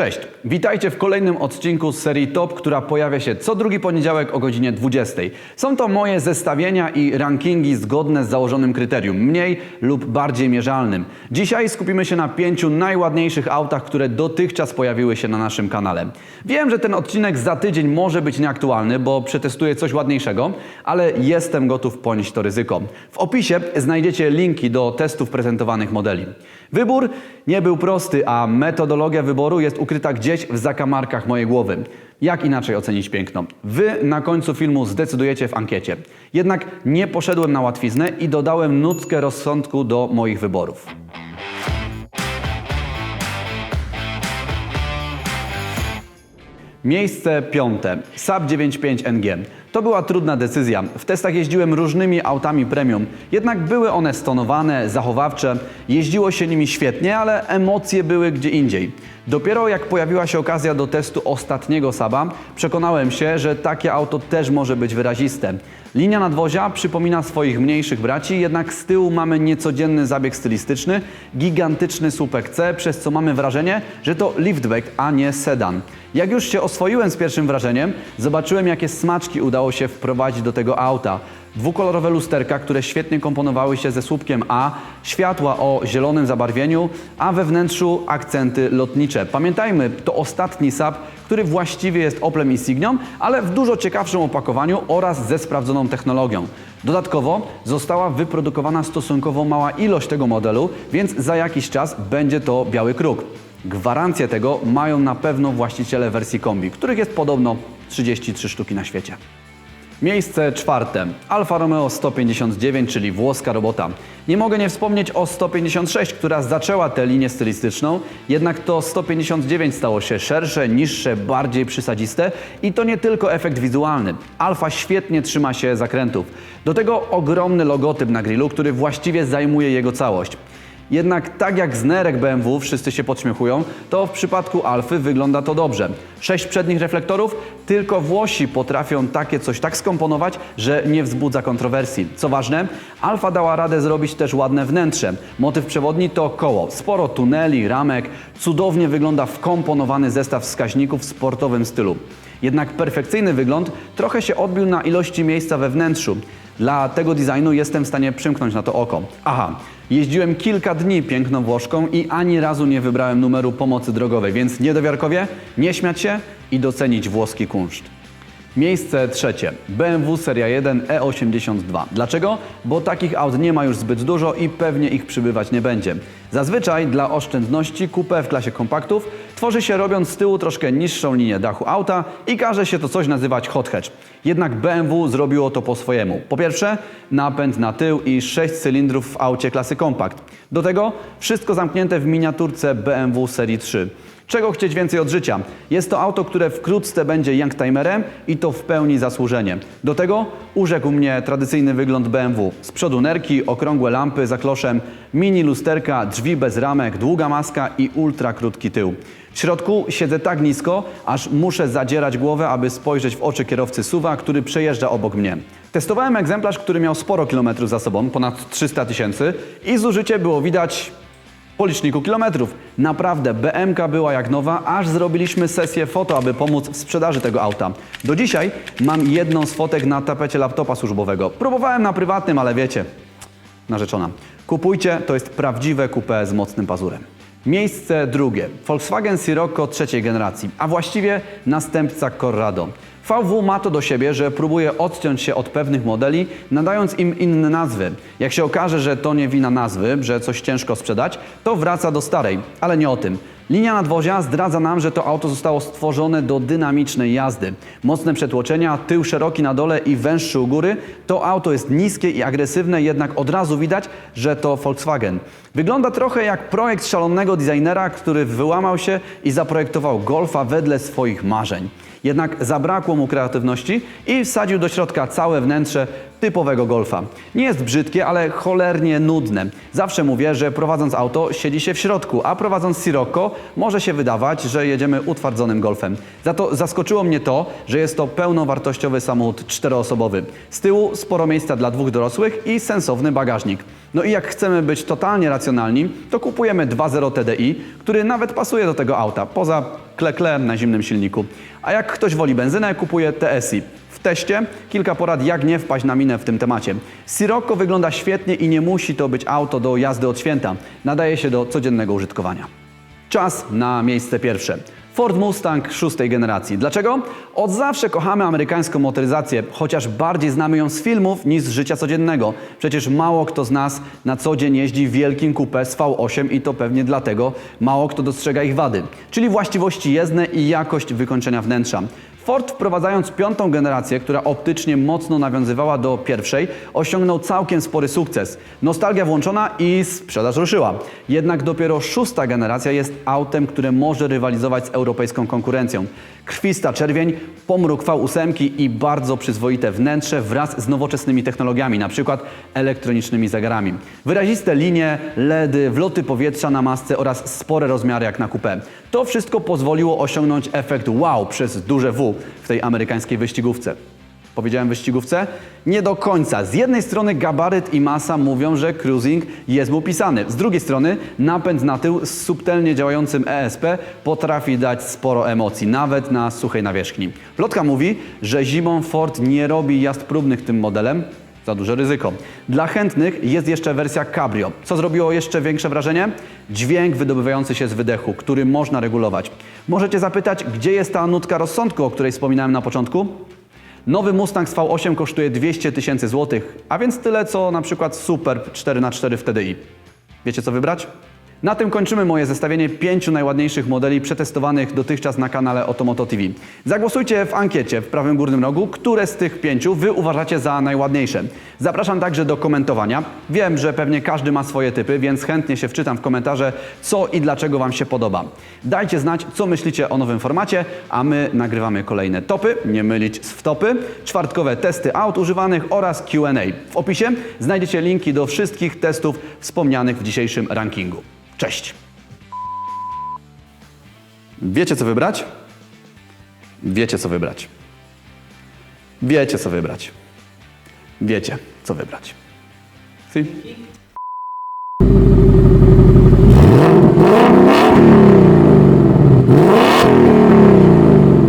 Cześć, witajcie w kolejnym odcinku z serii Top, która pojawia się co drugi poniedziałek o godzinie 20. Są to moje zestawienia i rankingi zgodne z założonym kryterium, mniej lub bardziej mierzalnym. Dzisiaj skupimy się na pięciu najładniejszych autach, które dotychczas pojawiły się na naszym kanale. Wiem, że ten odcinek za tydzień może być nieaktualny, bo przetestuję coś ładniejszego, ale jestem gotów ponieść to ryzyko. W opisie znajdziecie linki do testów prezentowanych modeli. Wybór nie był prosty, a metodologia wyboru jest ukryta gdzieś w zakamarkach mojej głowy. Jak inaczej ocenić piękno? Wy na końcu filmu zdecydujecie w ankiecie. Jednak nie poszedłem na łatwiznę i dodałem nutkę rozsądku do moich wyborów. Miejsce piąte. Saab 95 NG. To była trudna decyzja. W testach jeździłem różnymi autami premium, jednak były one stonowane, zachowawcze, jeździło się nimi świetnie, ale emocje były gdzie indziej. Dopiero jak pojawiła się okazja do testu ostatniego Saba, przekonałem się, że takie auto też może być wyraziste. Linia nadwozia przypomina swoich mniejszych braci, jednak z tyłu mamy niecodzienny zabieg stylistyczny, gigantyczny słupek C, przez co mamy wrażenie, że to liftback, a nie sedan. Jak już się oswoiłem z pierwszym wrażeniem, zobaczyłem jakie smaczki udało się wprowadzić do tego auta. Dwukolorowe lusterka, które świetnie komponowały się ze słupkiem A, światła o zielonym zabarwieniu, a we wnętrzu akcenty lotnicze. Pamiętajmy, to ostatni Saab, który właściwie jest Oplem Insignią, ale w dużo ciekawszym opakowaniu oraz ze sprawdzoną technologią. Dodatkowo została wyprodukowana stosunkowo mała ilość tego modelu, więc za jakiś czas będzie to biały kruk. Gwarancję tego mają na pewno właściciele wersji kombi, których jest podobno 33 sztuki na świecie. Miejsce czwarte. Alfa Romeo 159, czyli włoska robota. Nie mogę nie wspomnieć o 156, która zaczęła tę linię stylistyczną, jednak to 159 stało się szersze, niższe, bardziej przysadziste i to nie tylko efekt wizualny. Alfa świetnie trzyma się zakrętów. Do tego ogromny logotyp na grillu, który właściwie zajmuje jego całość. Jednak tak jak z nerek BMW wszyscy się podśmiechują, to w przypadku Alfy wygląda to dobrze. Sześć przednich reflektorów, tylko Włosi potrafią takie coś tak skomponować, że nie wzbudza kontrowersji. Co ważne, Alfa dała radę zrobić też ładne wnętrze. Motyw przewodni to koło, sporo tuneli, ramek, cudownie wygląda wkomponowany zestaw wskaźników w sportowym stylu. Jednak perfekcyjny wygląd trochę się odbił na ilości miejsca we wnętrzu. Dla tego designu jestem w stanie przymknąć na to oko. Aha, jeździłem kilka dni piękną Włoszką i ani razu nie wybrałem numeru pomocy drogowej, więc niedowiarkowie, nie śmiać się i docenić włoski kunszt. Miejsce trzecie. BMW Seria 1 E82. Dlaczego? Bo takich aut nie ma już zbyt dużo i pewnie ich przybywać nie będzie. Zazwyczaj dla oszczędności kupę w klasie kompaktów tworzy się robiąc z tyłu troszkę niższą linię dachu auta i każe się to coś nazywać hot hatch. Jednak BMW zrobiło to po swojemu. Po pierwsze, napęd na tył i 6 cylindrów w aucie klasy kompakt. Do tego wszystko zamknięte w miniaturce BMW Serii 3. Czego chcieć więcej od życia? Jest to auto, które wkrótce będzie youngtimerem i to w pełni zasłużenie. Do tego urzekł mnie tradycyjny wygląd BMW. Z przodu nerki, okrągłe lampy za kloszem, mini lusterka, drzwi bez ramek, długa maska i ultra krótki tył. W środku siedzę tak nisko, aż muszę zadzierać głowę, aby spojrzeć w oczy kierowcy suwa, który przejeżdża obok mnie. Testowałem egzemplarz, który miał sporo kilometrów za sobą, ponad 300 tysięcy i zużycie było widać po liczniku kilometrów. Naprawdę, BMK była jak nowa, aż zrobiliśmy sesję foto, aby pomóc w sprzedaży tego auta. Do dzisiaj mam jedną z fotek na tapecie laptopa służbowego. Próbowałem na prywatnym, ale wiecie, narzeczona. Kupujcie, to jest prawdziwe coupé z mocnym pazurem. Miejsce drugie. Volkswagen Sirocco trzeciej generacji, a właściwie następca Corrado. VW ma to do siebie, że próbuje odciąć się od pewnych modeli, nadając im inne nazwy. Jak się okaże, że to nie wina nazwy, że coś ciężko sprzedać, to wraca do starej, ale nie o tym. Linia nadwozia zdradza nam, że to auto zostało stworzone do dynamicznej jazdy. Mocne przetłoczenia, tył szeroki na dole i węższy u góry. To auto jest niskie i agresywne, jednak od razu widać, że to Volkswagen. Wygląda trochę jak projekt szalonego designera, który wyłamał się i zaprojektował Golfa wedle swoich marzeń. Jednak zabrakło mu kreatywności i wsadził do środka całe wnętrze typowego golfa. Nie jest brzydkie, ale cholernie nudne. Zawsze mówię, że prowadząc auto siedzi się w środku, a prowadząc Sirocco może się wydawać, że jedziemy utwardzonym golfem. Za to zaskoczyło mnie to, że jest to pełnowartościowy samochód czteroosobowy. Z tyłu sporo miejsca dla dwóch dorosłych i sensowny bagażnik. No i jak chcemy być totalnie racjonalni, to kupujemy 2.0 TDI, który nawet pasuje do tego auta, poza kle-kle na zimnym silniku. A jak ktoś woli benzynę, kupuje TSI. W teście kilka porad, jak nie wpaść na minę w tym temacie. Sirocco wygląda świetnie i nie musi to być auto do jazdy od święta. Nadaje się do codziennego użytkowania. Czas na miejsce pierwsze. Ford Mustang szóstej generacji. Dlaczego? Od zawsze kochamy amerykańską motoryzację, chociaż bardziej znamy ją z filmów niż z życia codziennego. Przecież mało kto z nas na co dzień jeździ wielkim coupé z V8 i to pewnie dlatego mało kto dostrzega ich wady, czyli właściwości jezdne i jakość wykończenia wnętrza. Ford wprowadzając piątą generację, która optycznie mocno nawiązywała do pierwszej, osiągnął całkiem spory sukces. Nostalgia włączona i sprzedaż ruszyła. Jednak dopiero szósta generacja jest autem, które może rywalizować z europejską konkurencją. Krwista czerwień, pomruk V8 i bardzo przyzwoite wnętrze wraz z nowoczesnymi technologiami, np. elektronicznymi zegarami. Wyraziste linie, LEDy, wloty powietrza na masce oraz spore rozmiary jak na coupé. To wszystko pozwoliło osiągnąć efekt wow przez duże W w tej amerykańskiej wyścigówce. Powiedziałem wyścigówce? Nie do końca. Z jednej strony gabaryt i masa mówią, że cruising jest mu pisany. Z drugiej strony napęd na tył z subtelnie działającym ESP potrafi dać sporo emocji, nawet na suchej nawierzchni. Plotka mówi, że zimą Ford nie robi jazd próbnych tym modelem, za duże ryzyko. Dla chętnych jest jeszcze wersja Cabrio. Co zrobiło jeszcze większe wrażenie? Dźwięk wydobywający się z wydechu, który można regulować. Możecie zapytać, gdzie jest ta nutka rozsądku, o której wspominałem na początku? Nowy Mustang z V8 kosztuje 200 tysięcy złotych, a więc tyle co na przykład Superb 4x4 w TDI. Wiecie co wybrać? Na tym kończymy moje zestawienie pięciu najładniejszych modeli przetestowanych dotychczas na kanale Otomoto TV. Zagłosujcie w ankiecie w prawym górnym rogu, które z tych pięciu Wy uważacie za najładniejsze. Zapraszam także do komentowania. Wiem, że pewnie każdy ma swoje typy, więc chętnie się wczytam w komentarze, co i dlaczego Wam się podoba. Dajcie znać, co myślicie o nowym formacie, a my nagrywamy kolejne topy, nie mylić z wtopy, czwartkowe testy aut używanych oraz Q&A. W opisie znajdziecie linki do wszystkich testów wspomnianych w dzisiejszym rankingu. Cześć! Wiecie co wybrać? Wiecie co wybrać. Wiecie co wybrać. Wiecie co wybrać. See?